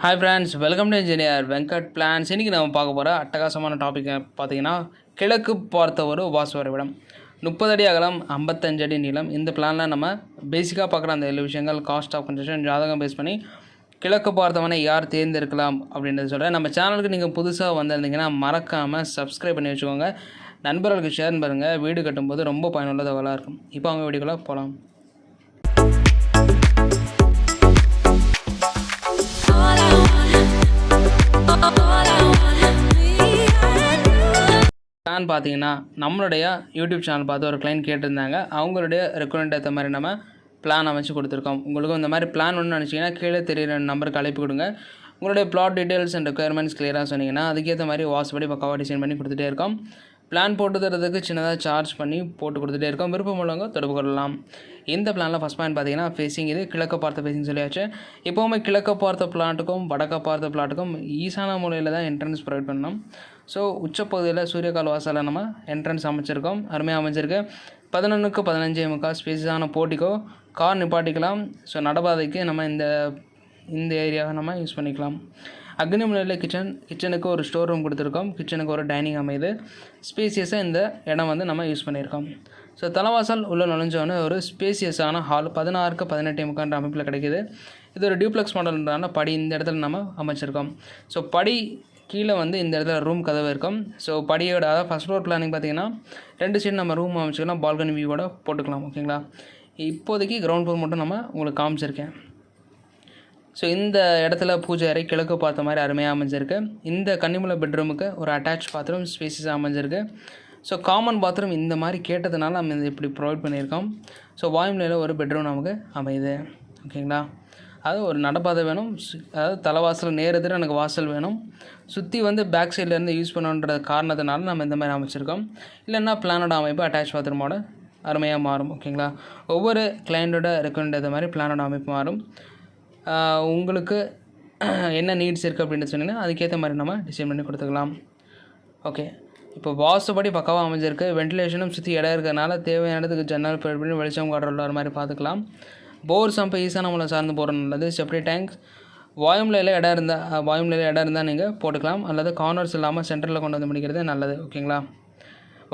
Hi friends welcome to engineer Venkat plans இன்றைக்கி நம்ம பார்க்க போகிற அட்டகாசமான டாபிக் பார்த்தீங்கன்னா கிழக்கு பார்த்த ஒரு வாசு வரைபடம். முப்பது அடி அகலம் ஐம்பத்தஞ்சு அடி நீளம். இந்த பிளானில் நம்ம பேசிக்காக பார்க்குற அந்த ஏழு விஷயங்கள் காஸ்ட் ஆஃப் கன்ஸ்ட்ரக்ஷன் ஜாதகம் பேஸ் பண்ணி கிழக்கு பார்த்தவனை யார் தேர்ந்தெடுக்கலாம் அப்படின்றத சொல்கிறேன் நம்ம சேனலுக்கு நீங்கள் புதுசாக வந்திருந்தீங்கன்னா மறக்காமல் சப்ஸ்கிரைப் பண்ணி வச்சுக்கோங்க. நண்பர்களுக்கு ஷேர் பாருங்கள் வீடு கட்டும்போது ரொம்ப பயனுள்ள தகவலாக இருக்கும். இப்போ அவங்க வீடியோக்குள்ளே போகலாம் பிளான் பார்த்தீங்கன்னா நம்மளுடைய யூடியூப் சேனல் பார்த்து ஒரு கிளைண்ட் கேட்டிருந்தாங்க. அவங்களுடைய ரெக்குவயர்மெண்ட் ஏற்ற மாதிரி நம்ம பிளான் அமைச்சு கொடுத்துருக்கோம். உங்களுக்கும் இந்த மாதிரி பிளான் ஒன்று நினச்சிங்கன்னா கீழே தெரியுற நம்பருக்கு அழைப்பு கொடுங்க. உங்களுடைய ப்ளாட் டீட்டெயில்ஸ் அண்ட் ரெக்குயர்மெண்ட்ஸ் கிளியராக சொன்னீங்கன்னா அதுக்கேற்ற மாதிரி வாஸ்படி பக்காவாக டிசைன் பண்ணி கொடுத்துட்டே இருக்கோம். பிளான் போட்டு தரதுக்கு சின்னதாக சார்ஜ் பண்ணி போட்டு கொடுத்துட்டே இருக்கோம். விருப்பம் உள்ளவங்க தொடர்பு கொள்ளலாம். இந்த பிளானில் ஃபஸ்ட் பாயிண்ட் பார்த்தீங்கன்னா ஃபேஸிங் இது கிழக்க பார்த்த ஃபேஸிங் சொல்லியாச்சு. எப்போவுமே கிழக்க பார்த்த பிளாட்டுக்கும் வடக்க பார்த்த பிளாட்டுக்கும் ஈசான மூலையில் தான் என்ட்ரன்ஸ் ப்ரொவைட் பண்ணணும். ஸோ உச்சப்பகுதியில் சூரியகால் வாசலில் நம்ம என்ட்ரன்ஸ் அமைச்சிருக்கோம். அருமையாக அமைச்சிருக்கு பதினொன்றுக்கு பதினஞ்சு முக்கால் ஸ்பேஸான போட்டிக்கோ கார் நிப்பாட்டிக்கலாம். ஸோ நடபாதைக்கு நம்ம இந்த இந்த ஏரியாவை நம்ம யூஸ் பண்ணிக்கலாம். அக்னிமலையில் கிச்சன் கிச்சனுக்கு ஒரு ஸ்டோர் ரூம் கொடுத்துருக்கோம். கிச்சனுக்கு ஒரு டைனிங் அமைது. ஸ்பேசியஸாக இந்த இடம் வந்து நம்ம யூஸ் பண்ணியிருக்கோம். ஸோ தலைவாசல் உள்ளே நுழைஞ்சோடனே ஒரு ஸ்பேசியஸான ஹால் பதினாறுக்கு பதினெட்டு முக்கான்ற அமைப்பில் கிடைக்குது. இது ஒரு டியூப்ளெக்ஸ் மாடல்ன்றதால படி இந்த இடத்துல நம்ம அமைச்சிருக்கோம். ஸோ படி கீழே வந்து இந்த இடத்துல ரூம் கதவு இருக்கும். ஸோ படியோட அதாவது ஃபஸ்ட் ஃப்ளோர் பிளானிங் பார்த்தீங்கன்னா ரெண்டு சைடு நம்ம ரூம் அமைச்சிக்கலாம். பால்கனி வியூவோட போட்டுக்கலாம். ஓகேங்களா இப்போதைக்கு கிரவுண்ட் ஃப்ளோர் மட்டும் நம்ம உங்களுக்கு காமிச்சிருக்கேன். ஸோ இந்த இடத்துல பூஜை அறை கிழக்கு பார்த்த மாதிரி அருமையாக அமைஞ்சிருக்கு. இந்த கன்னிமுலை பெட்ரூமுக்கு ஒரு அட்டாச் பாத்ரூம் ஸ்பேசிஸாக அமைஞ்சிருக்கு. ஸோ காமன் பாத்ரூம் இந்த மாதிரி கேட்டதுனால நம்ம இதை இப்படி ப்ரொவைட் பண்ணியிருக்கோம். ஸோ வாயுநிலையில் ஒரு பெட்ரூம் நமக்கு அமையுது. ஓகேங்களா? அது ஒரு நடப்பாதை வேணும். அதாவது தலைவாசல் நேரத்தில் எனக்கு வாசல் வேணும். சுற்றி வந்து பேக் சைட்லேருந்து யூஸ் பண்ணணுன்ற காரணத்தினால நம்ம இந்த மாதிரி அமைச்சிருக்கோம். இல்லைன்னா பிளானோட அமைப்பு அட்டாச் பாத்ரூமோட அருமையாக மாறும். ஓகேங்களா? ஒவ்வொரு கிளைண்ட்டோட ரெக்கமெண்ட் மாதிரி பிளானோட அமைப்பு மாறும். உங்களுக்கு என்ன நீட்ஸ் இருக்குது அப்படின்னு சொன்னீங்கன்னா அதுக்கேற்ற மாதிரி நம்ம டிசைன் பண்ணி கொடுத்துக்கலாம். ஓகே இப்போ வாஸ்துபடி பக்காவாக அமைஞ்சிருக்கு. வென்டிலேஷனும் சுற்றி இடம் இருக்கிறதுனால தேவையானதுக்கு ஜன்னல் பண்ணி வெளிச்சம் காட்டுற வர மாதிரி பார்த்துக்கலாம். போர் சம்பை ஈசான மூலம் சார்ந்து போகிறது நல்லது. செப்டி டேங்க் வாயுமலையில் இடம் இருந்தால் வாயுமில் இடம் இருந்தால் நீங்கள் போட்டுக்கலாம். அல்லது கார்னர்ஸ் இல்லாமல் சென்டரில் கொண்டு வந்து முடிக்கிறது நல்லது. ஓகேங்களா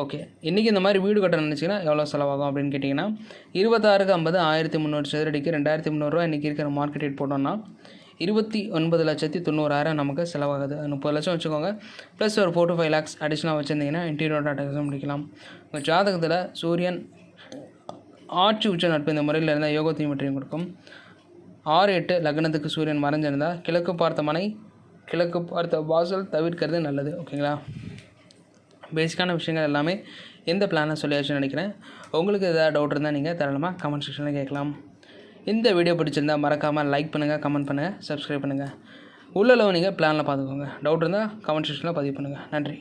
ஓகே. இன்றைக்கி இந்த மாதிரி வீடு கட்ட நினச்சிங்கன்னா எவ்வளோ செலவாகும் அப்படின்னு கேட்டிங்கன்னா இருபத்தாறுக்கு ஐம்பது ஆயிரத்தி முந்நூறு சதுரடிக்கு ரெண்டாயிரத்தி முந்நூறுரூவா இன்றைக்கி இருக்கிற மார்க்கெட் ரேட் போட்டோம்னா இருபத்தி ஒன்பது லட்சத்தி தொண்ணூறாயிரம் நமக்கு செலவாகுது. முப்பது லட்சம் வச்சுக்கோங்க. ப்ளஸ் ஒரு ஃபோர் டு ஃபைவ் லேக்ஸ் அடிஷ்னலாக வச்சுருந்தீங்கன்னா இன்டீரியர் டாட்டா முடிக்கலாம். உங்கள் ஜாதகத்தில் சூரியன் ஆட்சி உச்ச நட்பு இந்த முறையில் இருந்தால் யோகத்தையும் வெற்றியும் கொடுக்கும். ஆறு எட்டு லக்னத்துக்கு சூரியன் மறைஞ்சிருந்தால் கிழக்கு பார்த்த மனை கிழக்கு பார்த்த வாசல் தவிர்க்கிறது நல்லது. ஓகேங்களா? பேசிக்கான விஷயங்கள் எல்லாமே எந்த பிளானை சொல்லியாச்சுன்னு நினைக்கிறேன். உங்களுக்கு ஏதாவது டவுட் இருந்தால் நீங்கள் தாராளமாக கமெண்ட் செக்ஷனில் கேட்கலாம். இந்த வீடியோ பிடிச்சிருந்தா மறக்காமல் லைக் பண்ணுங்கள் கமெண்ட் பண்ணுங்கள் சப்ஸ்கிரைப் பண்ணுங்கள் உள்ளளவு நீங்கள் பிளானில் பார்த்துக்கோங்க. டவுட் இருந்தால் கமெண்ட் செக்ஷனில் பதிவு பண்ணுங்கள் நன்றி.